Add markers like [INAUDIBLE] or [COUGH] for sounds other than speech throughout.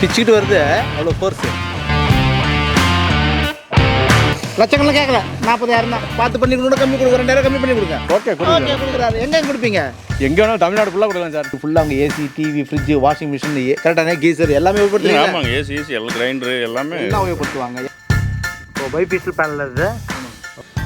பிச்சுக்கிட்டு வருது. அவ்வளோ ஃபோர்ஸு லட்சக்கணக்கில் கேட்கல. நாற்பதாயிரம் தான். பார்த்து பண்ணி கொடுங்க கம்மி கொடுங்க ரெண்டாயிரம் கம்மி பண்ணி கொடுங்க. ஓகே ஓகே கொடுக்குறாரு. எங்கே கொடுப்பீங்க? எங்கே வேணாலும் தமிழ்நாடு ஃபுல்லாக கொடுக்கலாம் சார். ஃபுல்லாக அவங்க AC TV fridge washing machine கரெக்டான கீசர் எல்லாமே உபயோகப்படுத்துவீங்க ஆமாங்க ஏசி ஏசி எல்லாம் கிரைண்டரு எல்லாமே. எல்லாம் உபயோகப்படுத்துவாங்க. இப்போ பைபீசல் பேனல் இது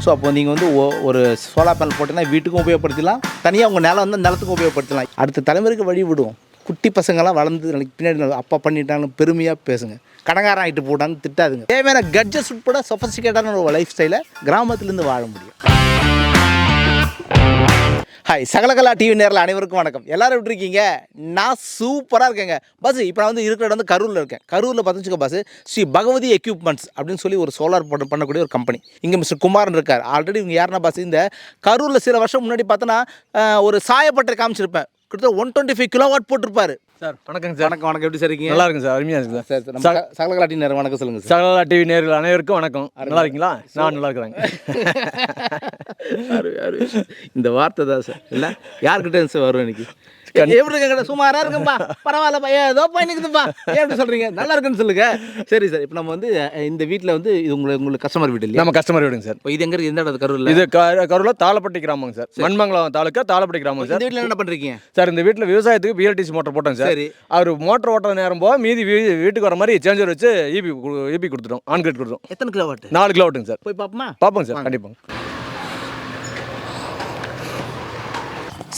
ஸோ அப்போ நீங்கள் வந்து ஒரு சோலார் பேனல் போட்டீங்கன்னா வீட்டுக்கும் உபயோகப்படுத்தலாம் தனியாக உங்கள் நிலம் வந்து நிலத்துக்கும் உபயோகப்படுத்தலாம். அடுத்த தலைமுறைக்கு வழி விடுவோம் குட்டி பசங்களாம் வளர்ந்து நாளைக்கு பின்னாடி அப்பா பண்ணிட்டாலும் பெருமையாக பேசுங்க. கடங்காரம் ஆகிட்டு போட்டான்னு திட்டாதுங்க. தேவையான கட்ஜஸ் உட்பட சொஃபஸ்டிகேட்டான ஒரு லைஃப் ஸ்டைலை கிராமத்துலேருந்து வாழ முடியும். ஹாய் சகலகலா டிவி நேரில் அனைவருக்கும் வணக்கம். எல்லாரும் எப்படி இருக்கீங்க? நான் சூப்பராக இருக்கேங்க. பஸ் இப்போ நான் வந்து இருக்கிற இடம் வந்து கரூரில் இருக்கேன். கரூரில் பார்த்துச்சுக்க பஸ் ஸ்ரீ பகவதி எக்யூப்மெண்ட்ஸ் அப்படின்னு சொல்லி ஒரு சோலார் பண்ண பண்ணக்கூடிய ஒரு கம்பெனி இங்கே மிஸ்டர் குமார்னு இருக்கார். ஆல்ரெடி இவங்க யாருன்னா பஸ் இந்த கரூரில் சில வருஷம் முன்னாடி பார்த்தோன்னா ஒரு சாயப்பட்டை காமிச்சிருப்பேன். கிட்டத்தட்ட one twenty five kilo watt போட்டிருப்பாரு. சார் வணக்கங்க சார். வணக்கம் வணக்கம். எப்படி சார் இருக்கீங்க? நல்லா இருக்குங்க சார். அருமையாக இருக்குது சரி. சார் நம்ம சகலகலா டிவி நேரம் வணக்கம் சொல்லுங்கள் சார். சகலா டிவி நேர்கள் அனைவருக்கும் வணக்கம். நல்லா இருக்கீங்களா? நான் நல்லா இருக்கிறேங்க. இந்த வார்த்தை தான் சார். இல்லை யார்கிட்ட சார் வரும் இன்னைக்கு? எப்படி இருக்க சுமாரா இருக்கும்பா. பரவாயில்லப்பா. ஏதோ பயணிக்குதுப்பா ஏன் எப்படி சொல்றீங்க? நல்லா இருக்குன்னு சொல்லுங்க. சரி சார். இப்போ நம்ம வந்து இந்த வீட்டில் வந்து இது உங்களுக்கு உங்களுக்கு கஸ்டமர் வீடு இல்லையா? நம்ம கஸ்டமர் வீடுங்க சார். இப்போ இது எங்க இருக்கு? எந்த இடம் கரூரில்? இது கரூரில் தாளப்பட்டி கிராமங்க சார். மண்மங்கலம் தாலுக்கா தாளப்பட்டி இந்த சார். வீட்டில் என்ன பண்றீங்க? சார் இந்த வீட்டில் விவசாயத்துக்கு பிஎல்டிசி மோட்டர் போட்டோங்க சார். சரி. அவர் மோட்டர் ஓட்டுற நேரம் போக மீதி வீட்டுக்கு வர மாதிரி சேஞ்சர் வச்சு E E B E B கொடுத்துட்டோம். ஆன் கிரேட் கொடுத்தோம் எத்தனை கிலோ வாட் நாலு கிலோ ஓட்டுங்க சார். போய் பார்ப்போமா பார்ப்போங்க சார். கண்டிப்பாங்க.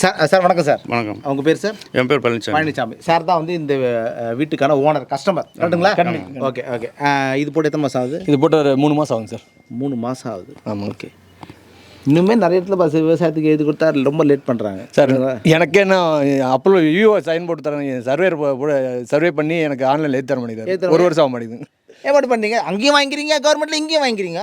சார் சார் வணக்கம் சார். வணக்கம். அவங்க பேர் சார்? என் பேர் பழனிசாமி பழனிசாமி சார் தான் வந்து இந்த வீட்டுக்கான ஓனர் கஸ்டமர் கரெக்டுங்களா ஓகே ஓகே இது போட்டு எத்தனை மாதம் ஆகுது? இது போட்டு ஒரு மூணு மாதம் ஆகுங்க சார். மூணு மாதம் ஆகுது. ஆமாம் ஓகே இன்னுமே நிறைய இடத்துல பஸ் விவசாயத்துக்கு எழுதி கொடுத்தா ரொம்ப லேட் பண்ணுறாங்க சார் எனக்கே என்ன அப்போ விவோ சைன் போட்டு தரேன். சர்வே சர்வே பண்ணி எனக்கு ஆன்லைனில் ஏற்றி தர மாட்டேங்குது. ஒரு வருஷம் ஆக மாட்டேங்குது. ஏமாட்டு பண்ணீங்க அங்கேயும் வாங்கிக்கிறீங்க கவர்மெண்ட்ல இங்கேயும் வாங்கிக்கிறீங்க?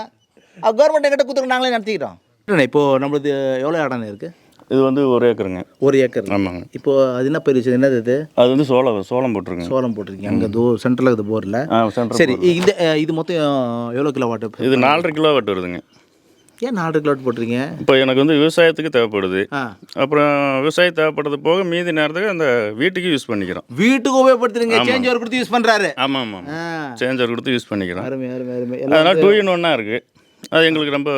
கவர்மெண்ட் எங்கிட்ட கொடுத்துருங்க நாங்களே நடத்திக்கிறோம். இல்லைண்ணே இப்போ நம்மளது எவ்வளோ இடம் இருக்குது இது வந்து ஒரு ஏக்கருங்க. ஒரு ஏக்கர் ஆமாங்க. இப்போ அது என்ன பெரிய விஷயம் என்னது இது? அது வந்து சோளம் சோளம் போட்டிருக்குங்க. சோளம் போட்டிருக்கீங்க. அங்கே தோ சென்ட்ரலில் இருக்குது போரில். ஆ சென்டர் சரி இந்த இது மொத்தம் எவ்வளோ கிலோ வாட்டு இது நாலரை கிலோ வாட் வருதுங்க. ஏன் நாலு கிலோ போட்டிருக்கீங்க? இப்போ எனக்கு வந்து விவசாயத்துக்கு தேவைப்படுது. அப்புறம் விவசாயம் தேவைப்படுறது போக மீதி நேரத்துக்கு அந்த வீட்டுக்கு யூஸ் பண்ணிக்கிறோம். வீட்டுக்கு உபயோகப்படுத்துறீங்க. சேஞ்ச் ஓவர் கொடுத்து யூஸ் பண்ணுறாரு ஆமாம் ஆமாம். சேஞ்சர் கொடுத்து யூஸ் பண்ணிக்கிறோம். அருமை அருமை அருமை. அதனால் டூ இன் ஒன்னாக இருக்குது அது எங்களுக்கு ரொம்ப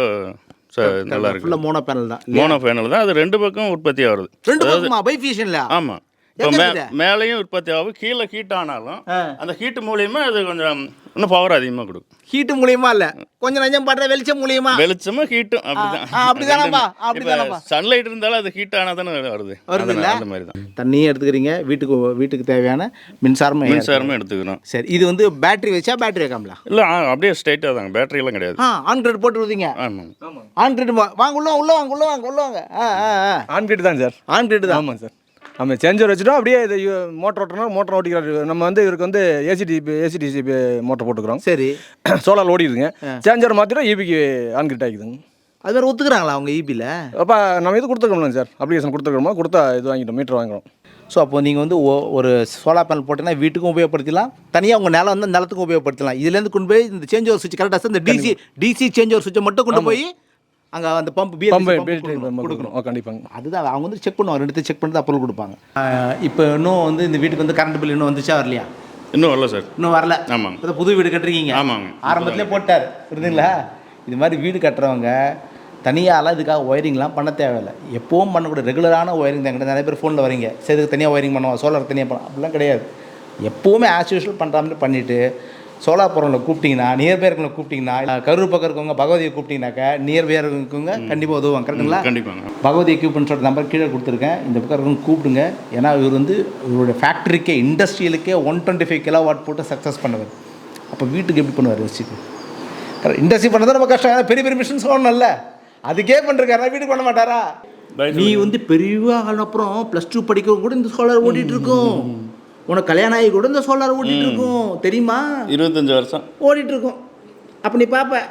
நல்லா இருக்கு ஃபுல்லாக மோனோ பேனல் தான். மோனோ ஃபேனல் தான். அது ரெண்டு பக்கம் உற்பத்தி ஆகுது ரெண்டு பக்கமா? பைஃபிஷன்ல ஆமாம் மேலேயும் உற்பத்தி ஆகும் கீழே ஹீட் ஆனாலும். அந்த ஹீட் மூலியமா அது கொஞ்சம் இன்னும் பவர் அதிகமாக கொடுக்கும். ஹீட்டு மூலியமா இல்ல. கொஞ்சம் நஞ்சம் படுற வெளிச்சம் மூலியமா. வெளிச்சமும் ஹீட்டும் அப்படிதான். அப்படிதானப்பா, அப்படிதானப்பா. சன்லைட் இருந்தாலும் அது ஹீட் ஆனால் தானே வருது? அதனால அந்த மாதிரி தான். தண்ணியும் எடுத்துக்கிறீங்க வீட்டுக்கு வீட்டுக்கு தேவையான மின்சாரமும். மின்சாரமும் எடுத்துக்கிறோம். சரி இது வந்து பேட்டரி வச்சா பேட்டரி வைக்காமலா இல்லை அப்படியே ஸ்ட்ரைட்டாக தாங்க. பேட்டரி எல்லாம் கிடையாது. ஆ ஆன் கிரெட் போட்டு விடுவீங்க ஆமாங்க. ஆன் கிரெட் வாங்க உள்ள உள்ள வாங்க உள்ள வாங்க உள்ள வாங்க. ஆ ஆ ஆ. ஆன் கிரேட் தான் சார் ஆன் கிரெட் தான். ஆமாம் சார் நம்ம சேஞ்சர் வச்சுட்டோம் அப்படியே இது மோட்டர் ஓட்டுறோம் மோட்டர் ஓட்டிக்கிறாரு. நம்ம வந்து இவருக்கு வந்து ஏசிடி ஏசிடிசி மோட்டர் போட்டுக்கிறோம். சரி. சோலார் ஓடிடுதுங்க. சேஞ்சர் மாற்றிடும் இபிக்கு ஆன்கிரிட் ஆகிக்குதுங்க அது மாதிரி ஒத்துக்குறாங்களா அவங்க E ஈபியில் அப்போ நம்ம இது கொடுத்துருக்கோம் சார்? அப்ளிகேஷன் கொடுத்துருக்கோமா? கொடுத்தா இது வாங்கிட்டோம் மீட்டர் வாங்குறோம். ஸோ அப்போ நீங்கள் வந்து ஒரு சோலார் பேனல் போட்டீங்கன்னா வீட்டுக்கும் உபயோகப்படுத்தலாம். தனியாக உங்கள் நிலம் வந்து நிலத்துக்கும் உபயோகப்படுத்தலாம். இதுலேருந்து கொண்டு போய் இந்த சேஞ்ச் ஓவர் சுவிட்ச் கரெக்டாக இந்த டிசி டிசி சேஞ்ச் ஓவர் சுவிட்சை மட்டும் கொண்டு போய் அங்கே அந்த பம்ப் பம்பு கொடுக்கணும் கண்டிப்பாங்க. அதுதான் அவங்க வந்து செக் பண்ணுவாங்க. ரெண்டு செக் பண்ணிட்டு அப்புறம் கொடுப்பாங்க. இப்போ இன்னும் வந்து இந்த வீட்டுக்கு வந்து கரண்ட் பில் இன்னும் வந்துச்சா வரலையா? இன்னும் வரல சார். இன்னும் வரல? ஆமாங்க. இப்போ புது வீடு கட்டுறீங்க ஆமாங்க. ஆரம்பத்திலே போட்டார். புரியுதுங்களா? இது மாதிரி வீடு கட்டுறவங்க தனியாலாம் இதுக்காக ஒயரிங்லாம் பண்ண தேவையில்லை. எப்பவும் பண்ணக்கூடிய ரெகுலரான ஒயரிங் தான். நிறைய பேர் ஃபோனில் வரீங்க. சரி இதுக்கு தனியாக ஒயரிங் பண்ணுவோம். சோலார் தனியாக பண்ண அப்படிலாம் கிடையாது. எப்போவுமே ஆஸ் யூஷுவல் பண்ணுற மாதிரி பண்ணிவிட்டு சோலார் போகிறவங்களை கூப்பிட்டிங்கன்னா நியர்பை இருக்கவங்களை கூப்பிட்டிங்கன்னா இல்ல கரூர் பக்கம் இருக்கவங்க பகவதியை கூப்பிட்டிங்கனாக்கா நியர்பை இருக்கவங்க கண்டிப்பாக உதவுவாங்க. கரெக்டுங்களா கண்டிப்பாங்க. பகவதி எக்யூப்மெண்ட்ஸோட நம்பர் கீழே கொடுத்துருக்கேன். இந்த பக்கம் இருக்கவங்க கூப்பிடுங்க. ஏன்னா இவர் வந்து இவருடைய ஃபேக்ட்ரிக்கே இண்டஸ்ட்ரியலுக்கே one twenty five kilo watt போட்டு சக்ஸஸ் பண்ணுவார். அப்போ வீட்டுக்கு எப்படி பண்ணுவார் யோசிச்சு கரெக்ட் இண்டஸ்ட்ரி பண்ணது ரொம்ப கஷ்டம். ஏன்னா பெரிய பெரிய மிஷின்ஸ் ஓடணும்ல அதுக்கே பண்ணிருக்காரா? வீட்டுக்கு பண்ண மாட்டாரா? நீ வந்து பெரிய ஆன அப்புறம் ப்ளஸ் டூ படிக்க கூட இந்த சோலார் ஓடிட்டு இருக்கும். உனக்கு கல்யாணம் ஆகி கூட இந்த சோலார் ஓடிட்டு இருக்கும். தெரியுமா? இருபத்தஞ்சு வருஷம். ஓடிட்டு இருக்கும். அப்போ நீ பார்ப்ப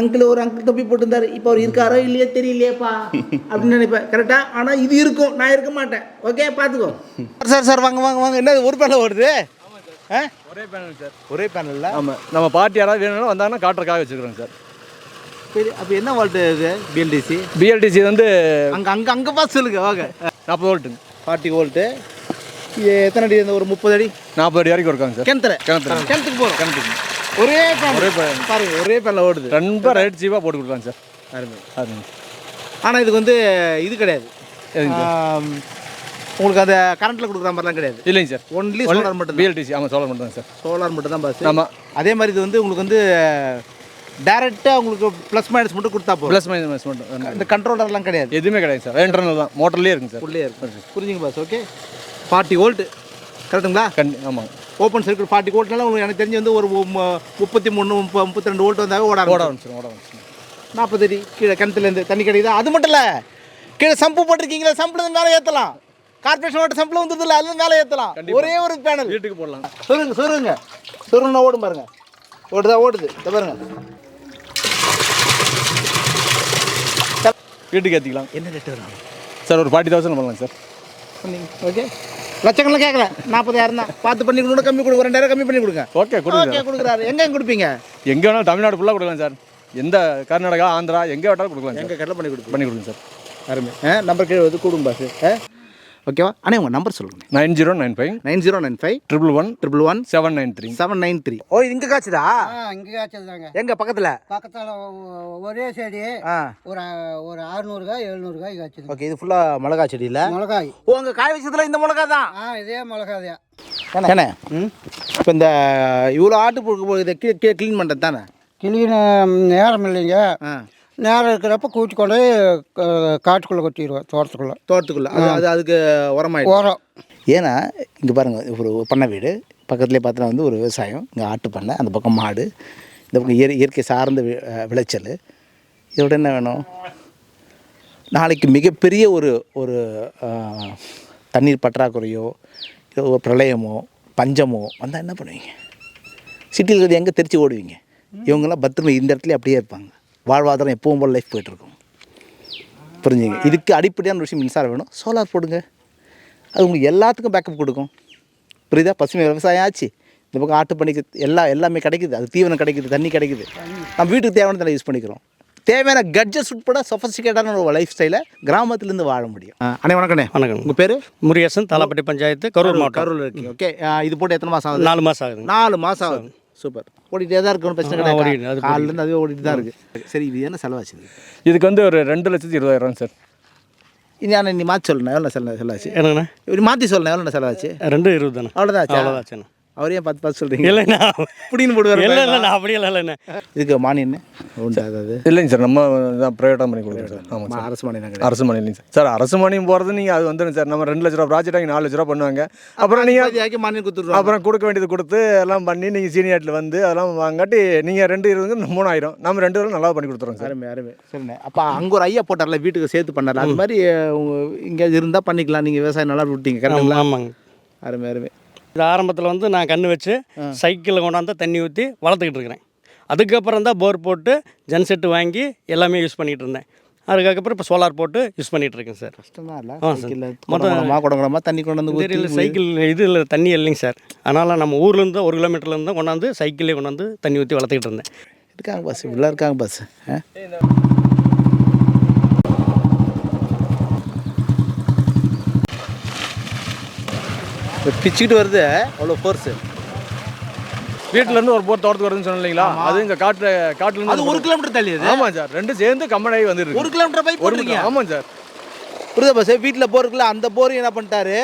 அங்கிள் ஒரு அங்கிள் தொப்பி போட்டிருந்தாரு. இப்போ அவர் இருக்காரோ இல்லையோ தெரியலையேப்பா அப்படின்னு நினைப்பேன். கரெக்டா ஆனால் இது இருக்கும். நான் இருக்க மாட்டேன். ஓகே பார்த்துக்கோ சார் சார் வாங்க வாங்க வாங்க. என்ன ஒரு பேனல் ஓடுது? ஆ? ஒரே பேனல் சார். ஒரே பேனலில் ஆமாம் நம்ம பார்ட்டி யாராவது வேணும்னா வந்தாங்கன்னா காட்டுறக்காக வச்சுக்கிறோங்க சார். சரி அப்போ என்ன வால்ட்டு இது பிஎல்டிசி பிஎல்டிசி வந்து அங்கே அங்கே அங்கே பார்த்து சொல்லுங்க வாங்க. நாற்பது வோல்ட்டுங்க ஃபார்ட்டி வோல்ட்டு எத்தனை அடி இந்த ஒரு முப்பது அடி? நாற்பது அடி வரைக்கும் இருக்காங்க சார். கிணத்துல? கிணத்துல. கிணத்துக்கு போகிறோம் கிணத்துக்கு. ஒரே. ஒரே. பாருங்க ஒரே பேனில் ஓடுது. ரொம்ப ரேட் சீப்பாக போட்டு கொடுக்குறாங்க சார். அருமை. அது ஆனால் இதுக்கு வந்து இது கிடையாது. உங்களுக்கு அந்த கரண்ட்டில் கொடுக்குற மாதிரிலாம் கிடையாது. இல்லைங்க சார். ஒன்லி சோலார் மட்டும் பிஎல்டிசி ஆமாம் சோழர் மட்டும் தான் சார். சோலார் மட்டும் தான் பாஸ் ஆமாம் அதே மாதிரி இது வந்து உங்களுக்கு வந்து டைரெக்டாக உங்களுக்கு ப்ளஸ் மைனஸ் மட்டும் கொடுத்தா போதும். ப்ளஸ் மைனஸ் மட்டும். இந்த கண்ட்ரோலர்லாம் கிடையாது. எதுவுமே கிடையாது சார். இன்டர்னல் தான். மோட்டர்லேயே இருக்குங்க சார். உள்ளே இருக்கு. புரிஞ்சுங்க பாஸ் ஓகே ஃபார்ட்டி வோல்ட் கரெக்டுங்களா கண் ஆமாங்க ஓப்பன் சர்க்கியூட் ஃபார்ட்டி வோல்ட்னால உங்களுக்கு எனக்கு தெரிஞ்சு வந்து ஒரு முப்பத்தி மூணு முப்ப முப்பத்தி ரெண்டு வோல்ட் வந்தாவே ஓட ஓட ஆரம்பிச்சிடும் ஓட ஆரம்பிச்சிடும் நாற்பது அடி கீழே கிணத்துலேருந்து தண்ணி கிடைக்குதா? அது மட்டும் இல்லை கீழே சம்பு போட்டிருக்கீங்களா சம்பில் மேலே ஏற்றலாம் கார்பரேஷன் வாட்டர் சம்பில் வந்தது இல்லை அதுல மேலே ஏற்றலாம் ஒரே ஒரு பேனல் வீட்டுக்கு போடலாம். சொல்லுங்க சொல்லுங்க சொல்லுங்க ஓடும் பாருங்க. ஓடுதா ஓடுது. பாருங்க. வீட்டுக்கு ஏற்றிக்கலாம் என்ன ரேட்டு வரும் சார் ஒரு ஃபார்ட்டி தௌசண்ட் பண்ணலாம் சார். ஓகே லட்சக்கணக்கில் கேட்கல. நாற்பதாயிரம் தான் பார்த்து பண்ணி கொடுங்க கம்மி கொடுங்க ரெண்டாயிரம் கம்மி பண்ணி கொடுங்க. ஓகே கொடுங்க கொடுக்குறாரு. எங்க கொடுப்பீங்க? எங்கே வேணாலும் தமிழ்நாடு ஃபுல்லாக கொடுக்கலாம் சார். எந்த கர்நாடகா ஆந்திரா எங்கே வேணாலும் கொடுக்கலாம் எங்க கடலை பண்ணி கொடுப்பீங்க. பண்ணி கொடுங்க சார். அருமை. ஆ நம்பர் கீழே வந்து கொடுங்க பாஸ் ஆ? ஓகேவா? அண்ணே உங்கள் நம்பர் சொல்லுங்க. Nine zero nine five nine zero nine five triple one triple one seven nine three. Seven nine three. ஓ இது இங்கே காய்ச்சுதா? இங்கே காய்ச்சதாங்க எங்க பக்கத்தில்? பக்கத்தில் ஒரே செடி ஆ. ஒரு ஒரு அறுநூறுகாய் எழுநூறுகாய் காய்ச்சது ஓகே இது ஃபுல்லாக மிளகா செடியில் மிளகாய். ஓ உங்கள் காய் வச்சதுல இந்த மிளகா தான். ஆ இதே மிளகாய் ஏண்ணே இப்போ இந்த இவ்வளோ ஆட்டு இதை க்ளீன் பண்ணுறது தானே கிளீன நேரம் இல்லைங்க. ஆ. நேரம் இருக்கிறப்ப கூட்டி கொண்டு காட்டுக்குள்ளே கொட்டிடுவோம் தோட்டத்துக்குள்ளே. தோட்டத்துக்குள்ளே. அது அது அதுக்கு உரமாயிடும். உரம். ஏன்னா இங்கே பாருங்கள் ஒரு பண்ணை வீடு. பக்கத்துலேயே பார்த்தா வந்து ஒரு விவசாயம். இங்கே ஆட்டு பண்ணை அந்த பக்கம் மாடு இந்த பக்கம் இயற் இயற்கை சார்ந்த விளைச்சல். இதோட என்ன வேணும்? நாளைக்கு மிகப்பெரிய ஒரு ஒரு தண்ணீர் பற்றாக்குறையோ பிரளயமோ பஞ்சமோ வந்தால் என்ன பண்ணுவீங்க? சிட்டியில் இருக்கிறது எங்கே தெரிச்சு ஓடுவீங்க? இவங்கெல்லாம் பத்திரமா இந்த இடத்துல அப்படியே இருப்பாங்க. வாழ்வாதாரம் எப்பவும் போல் லைஃப் போயிட்டுருக்கும். புரிஞ்சுங்க? இதுக்கு அடிப்படையான விஷயம் மின்சாரம் வேணும். சோலார் போடுங்க. அது உங்களுக்கு எல்லாத்துக்கும் பேக்கப் கொடுக்கும். புரியுதா? பசுமை விவசாயம் ஆச்சு. இந்த பக்கம் ஆட்டு பண்ணிக்கு எல்லா எல்லாமே கிடைக்குது. அது தீவனம் கிடைக்குது தண்ணி கிடைக்குது. நம்ம வீட்டுக்கு தேவையானதில் யூஸ் பண்ணிக்கிறோம். தேவையான கட்ஜெட்ஸ் உட்பட சொஃபஸ்டிகேட்டான ஒரு லைஃப் ஸ்டைலை கிராமத்துலேருந்து வாழ முடியும். அண்ணே வணக்கண்ணே. வணக்கம் உங்கள் பேர்? முருகேசன் தாலாப்பட்டி பஞ்சாயத்து கரூர் மாவட்டம். கரூரில் இருக்கீங்க. ஓகே இது போட்டு எத்தனை மாதம் ஆகுது? நாலு மாதம் ஆகுதுங்க. நாலு மாதம் ஆகுது. சூப்பர். ஓடிட்டே தான் இருக்கணும் பிரச்சனை கிடையாது. காலிலேருந்து அதுவே ஓடிட்டு. தான் இருக்குது சரி இது என்ன செலவாச்சு இது? இதுக்கு வந்து ஒரு ரெண்டு லட்சத்தி இருபதாயிரம் சார். ஆனால் நீ மாற்றி சொல்லணும் எவ்வளோ செலவு செலவாச்சு? என்னங்கண்ணா? இப்படி மாற்றி சொல்லணும் எவ்வளோ செலவாச்சு? ரெண்டு இருபது தானே அவ்வளோதான்? அவ்வளோதாச்சுண்ணா அவரையும் பார்த்து பார்த்து சொல்கிறீங்க இல்லைண்ணா இப்படின்னு போடுவார் இல்லை இல்லைண்ணா அப்படியே இல்லைண்ணா இதுக்கு மானியம் உண்டு அதாவது இல்லைங்க சார் நம்ம தான் ப்ரைவேட்டாக பண்ணி கொடுக்குறோம் சார். ஆமாம் சார். அரசு மானியம் அரசு மானியம் இல்லைங்க சார். சார் அரசு மானியம் போகிறது நீங்கள் அது வந்துடும் சார். நம்ம ரெண்டு லட்ச ரூபா ப்ராஜெக்ட் வாங்கி நாலு லட்ச ரூபா பண்ணுவாங்க. அப்புறம் நீங்கள் பாதியாக்கி மானியம் கொடுத்துருவோம் அப்புறம் கொடுக்க வேண்டியது கொடுத்து எல்லாம் பண்ணி நீங்கள் சீனியர்ட்டில் வந்து அதெல்லாம் வாங்காட்டி நீங்கள் ரெண்டு இருபது மூணாயிரம். நம்ம ரெண்டு பேரும் நல்லா பண்ணி கொடுத்துருவோம் சார். அருமை அருமை. சரிண்ணே. அப்போ அங்கே ஒரு ஐயா போட்டார்ல வீட்டுக்கு சேர்த்து பண்ணார் அது மாதிரி இங்கே இருந்தால் பண்ணிக்கலாம். நீங்கள் விவசாயம் நல்லா விட்டீங்க கரெக்டுங்களா ஆமாங்க. அருமை அருமை. இது ஆரம்பத்தில் வந்து நான் கண்ணு வச்சு சைக்கிளில் கொண்டாந்து தண்ணி ஊற்றி வளர்த்துக்கிட்டு இருக்கிறேன். அதுக்கப்புறம் தான் போர் போட்டு ஜென்செட்டு வாங்கி எல்லாமே யூஸ் பண்ணிகிட்டு இருந்தேன். அதுக்கப்புறம் இப்போ சோலார் போட்டு யூஸ் பண்ணிகிட்டு இருக்கேன் சார். கஷ்டம்தான் இல்லை. சைக்கிளில் மொத்தம் குடங்குடமா தண்ணி கொண்டு வந்து தெரியல சைக்கிள் இது இல்லை தண்ணி இல்லைங்க சார். அதனால் நம்ம ஊர்லேருந்து ஒரு கிலோமீட்டர்லேருந்து கொண்டாந்து சைக்கிளே கொண்டாந்து தண்ணி ஊற்றி வளர்த்துக்கிட்டு இருந்தேன். இருக்காங்க பஸ் இவ்வளோ இருக்காங்க பஸ் பிச்சுக்கிட்டு வருது. அவ்வளோ ஃபோர்ஸு வீட்டிலேருந்து ஒரு போர் தோட்டத்துக்கு வருதுன்னு சொன்னேன் இல்லைங்களா அது இங்கே காட்டில் அது காட்டிலேருந்து ஒரு கிலோமீட்டர் தள்ளி அது? ஆமாம் சார். ரெண்டும் சேர்ந்து கம்பெனி வந்துருக்கு. ஒரு கிலோமீட்டர் ஒரு போட்டிருக்கீங்க ஆமாம் சார். புரியுதா பஸ் வீட்டில் போர் இருக்குல்ல அந்த போர் என்ன பண்ணிட்டாரு?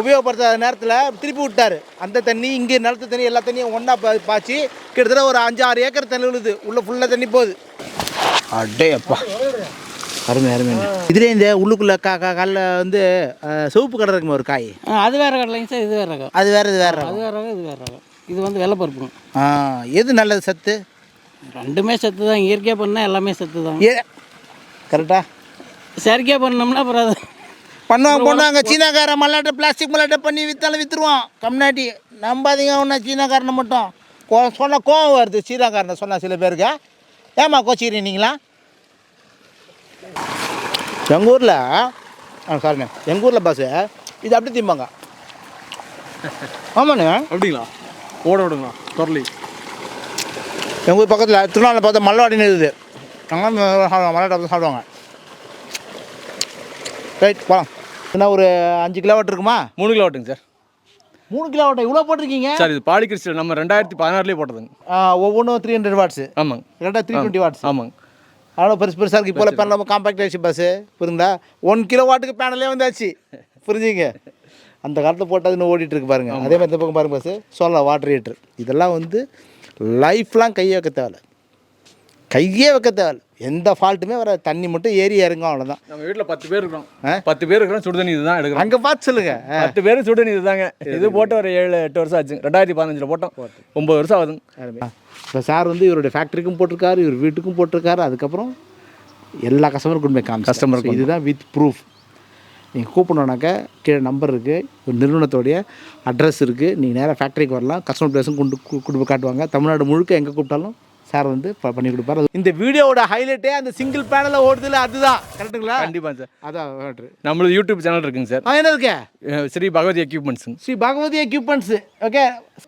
உபயோகப்படுத்தாத நேரத்தில் திருப்பி விட்டாரு. அந்த தண்ணி இங்கே நிலத்து தண்ணி எல்லா தண்ணியும் ஒன்றா பாய்ச்சி கிட்டத்தட்ட ஒரு அஞ்சு ஆறு ஏக்கர் தண்ணி விழுது. உள்ள ஃபுல்லாக தண்ணி போகுது. அடே அப்பா அருமை அருமை இதுலேயே இந்த உள்ளுக்குள்ளே கா கா காலில் வந்து சிவப்பு கடை இருக்குமா ஒரு காய்? அது வேற கடலைங்க சார் இது வேற ரகம் அது வேறு இது வேறு அது வேற ரகம் இது வேற ரகம் இது வந்து வெள்ளைப்பருப்புங்க ஆ எது நல்லது சத்து? ரெண்டுமே சத்து தான். இயற்கையாக பண்ணால் எல்லாமே சத்து தான். ஏ கரெக்டா? செயற்கையாக பண்ணோம்னா அப்புறம் அது பண்ணுவாங்க பண்ணுவாங்க. சீனாக்காரன் மல்லாட்டை பிளாஸ்டிக் மல்லாட்டை பண்ணி விற்றாலும் விற்றுருவான் கம்னாட்டி நம்பாதீங்க ஒன்றா சீனாக்காரனை மட்டும். கோ சொன்ன கோவம் வருது சீனாக்காரனை சொன்னா சில பேருக்கு. ஏமா கோச்சிக்கிறீங்களா எங்கள் ஊரில்? ஆ சாரிண்ணே எங்கள் ஊரில் பஸ்ஸு இது அப்படி திம்பாங்க. ஆமாண்ணே. அப்படிங்களா? ஓட விடுங்களா? குரலி எங்கள் ஊர் பக்கத்தில் திருநாளில் பார்த்தா மல்லவாடின்னு இருக்குது. அங்கே சாப்பிடுவாங்க மல்லாட்டை சாப்பிடுவாங்க. ரைட் போகலாம் என்ன ஒரு அஞ்சு கிலோவாட் இருக்குமா? மூணு கிலோ வாட்டுங்க சார். மூணு கிலோவாட் இவ்வளோ போட்டிருக்கீங்க? சார் இது பாலி கிறிஸ்டல் நம்ம ரெண்டாயிரத்தி பதினாறுலேயே போட்டதுங்க. ஒவ்வொன்றும் த்ரீ ஹண்ட்ரட் வாட்ஸு ஆமாங்க. கரெக்டாக த்ரீ டுவெண்ட்டி வாட்ஸ் ஆமாங்க. அவ்வளோ பெருசு பெருசாக இருக்குது இப்போ பேனல் காம்பாக்ட் ஆச்சு பஸ்ஸு புரியுங்களா ஒன் கிலோ வாட்டுக்கு பேனலே வந்தாச்சு. புரிஞ்சுங்க? அந்த காலத்தில் போட்டது இன்னும் ஓடிட்டு இருக்கு பாருங்க. அதே மாதிரி இந்த பக்கம் பாருங்க பஸ்ஸு சோலார் வாட்டர் ஹீட்டர் இதெல்லாம் வந்து லைஃப்லாம் கையே வைக்க தேவையில்ல. கையே வைக்க தேவையில்ல. எந்த ஃபால்ட்டுமே வர தண்ணி மட்டும் ஏறி இறங்கும் அவ்வளோதான் நம்ம வீட்டில் பத்து பேர் இருக்கிறோம். ஆ? பத்து பேர் இருக்கிறோம் சுடுதண்ணி இதுதான் எடுக்கிறோம். அங்கே பார்த்து சொல்லுங்க. பத்து பேர் சுடுதண்ணி இதுதாங்க. இது போட்டு ஒரு ஏழு எட்டு வருஷம் ஆச்சு. ரெண்டாயிரத்தி பதினஞ்சில் போட்டோம். ஒம்பது வருஷம் ஆகுதுங்க. இப்போ சார் வந்து இவருடைய ஃபேக்ட்ரிக்கும் போட்டிருக்காரு இவர் வீட்டுக்கும் போட்டிருக்காரு. அதுக்கப்புறம் எல்லா கஸ்டமருக்கும் கொண்டு போய் காமி Customer கஸ்டமர் இதுதான் வித் ப்ரூஃப் நீங்கள் கூப்பிடணுன்னாக்கா கீழே நம்பர் இருக்குது ஒரு நிறுவனத்தோடைய அட்ரஸ் இருக்குது நீங்கள் நேராக ஃபேக்ட்ரிக்கு வரலாம். கஸ்டமர் பிளேஸும் கொண்டு கு- கொண்டு போய் காட்டுவாங்க. தமிழ்நாடு முழுக்க எங்கே கூப்பிட்டாலும் சார் வந்து பண்ணி கொடுப்பாரு. இந்த வீடியோவோட ஹைலைட்டே அந்த சிங்கிள் பேனலில் ஓடுதுல அதுதான். கரெக்டுங்களா கண்டிப்பாக சார். அதான். நம்மளது யூடியூப் சேனல் இருக்குங்க சார். என்ன இருக்கே Shri Bhagavathi எக்யூப்மெண்ட்ஸுங்க Shri Bhagavathi equipments okay.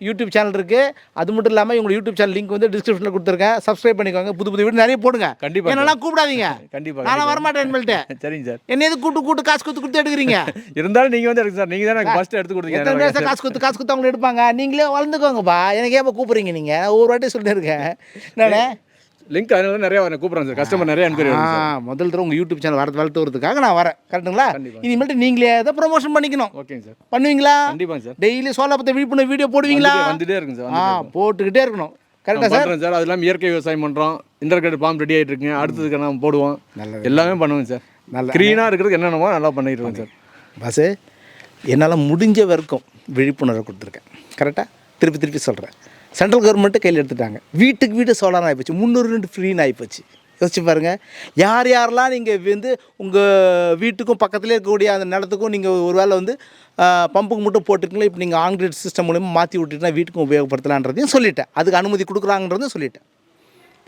Youtube channel இருக்குது அது மட்டும் இல்லாமல் இவங்க யூடியூப் சேனல் லிங்க் வந்து டிஸ்கிரிப்ஷனில் கொடுத்துருக்கேன். சப்ஸ்கிரைப் பண்ணிக்கோங்க. புது புது வீடியோ நிறைய போடுங்க. கண்டிப்பா, என்னெல்லாம் கூப்பிடாதீங்க. கண்டிப்பாக நானும் வரமாட்டேன் இனிமேல்ட்டு [LAUGHS] சரிங்க சார். என்ன எது கூட்டு கூட்டு காசு கொடுத்து கொடுத்து எடுக்கிறீங்க? [LAUGHS] இருந்தாலும் நீங்கள் வந்து எடுங்க சார். நீங்கள் தான் எனக்கு ஃபஸ்ட்டு எடுத்து எத்தனை கொடுத்தீங்க காசு கொடுத்து காசு கொடுத்து அவங்க எடுப்பாங்க? நீங்களே வளர்ந்துக்கோங்கப்பா. எனக்கு ஏன் கூப்பிட்றீங்க நீங்கள் ஒரு வாட்டி சொல்லியிருக்கேன் என்னண்ணே? லிங்க் அதனால தான் நிறைய வரேன் கூப்பிட்றேன் சார் கஸ்டமர் நிறைய என்கொயரி ஆ வருது சார் முதல் தடவை உங்கள் யூடியூப் சேனல் வரது வளர்த்து வரதுக்காக நான் வரேன். கரெக்டுங்களா. இனிமேல்ட்டு நீங்களே தான் ப்ரொமோஷன் பண்ணிக்கணும். ஓகேங்க சார் பண்ணுவீங்களா? கண்டிப்பாங்க சார் டெய்லி சோலா பற்றி விழிப்புணர்வு வீடியோ போடுவீங்களா? வந்துட்டே- இருக்குங்க சார் ஆ போட்டுக்கிட்டே இருக்கணும். இருக்கும். கரெக்டாக நான் சார் சார் அது இல்லாமல் இயற்கை விவசாயம் பண்ணுறோம் இன்டர்கிரேட் ஃபார்ம் ரெடி ஆகிட்டு இருக்குங்க அடுத்ததுக்கு நம்ம போடுவோம். எல்லாமே பண்ணுவோம் சார் நல்ல- க்ரீனாக இருக்கிறதுக்கு என்னென்னமோ நல்லா பண்ணிட்டு இருக்கோம் சார் பஸ்ஸு என்னால் முடிஞ்ச வரைக்கும் விழிப்புணர்வு கொடுத்துருக்கேன். கரெக்டாக திருப்பி திருப்பி சொல்கிறேன் சென்ட்ரல் கவர்மெண்ட்டு கையில் எடுத்துட்டாங்க. வீட்டுக்கு வீடு சோலார் ஆகிப்போச்சு முந்நூறு ரெண்டு ஃப்ரீன்னு ஆகிப்போச்சு யோசிச்சு பாருங்கள் யார் யாரெல்லாம் நீங்கள் வந்து உங்கள் வீட்டுக்கும் பக்கத்துலேயே இருக்கக்கூடிய அந்த நிலத்துக்கும் நீங்கள் ஒரு வேளை வந்து பம்புக்கு மட்டும் போட்டுருக்கீங்களா இப்போ நீங்கள் ஆன்கிரிட் சிஸ்டம் மூலிமா மாற்றி விட்டுட்டுனா வீட்டுக்கும் உபயோகப்படுத்தலான்றதையும் சொல்லிட்டேன். அதுக்கு அனுமதி கொடுக்குறாங்கன்றதும் சொல்லிட்டேன்.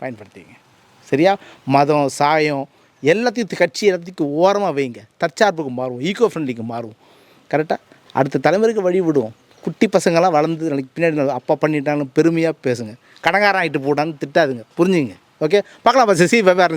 பயன்படுத்திங்க சரியா? மதம் சாயம் எல்லாத்தையும் கட்சி எல்லாத்தையும் ஓரமாக வைங்க. தற்சார்புக்கு மாறுவோம். ஈகோ ஃப்ரெண்ட்லிக்கு மாறுவோம். கரெக்டாக அடுத்த தலைமுறைக்கு வழி விடுவோம் குட்டி பசங்களாம் வளர்ந்து நாளைக்கு பின்னாடி அப்பா பண்ணிட்டாங்கன்னு பெருமையாக பேசுங்க. கடங்காரம் ஆகிட்டு போட்டான்னு திட்டாதுங்க. புரிஞ்சுங்க ஓகே பார்க்கலாம் பஸ் சி வெவ்வேறு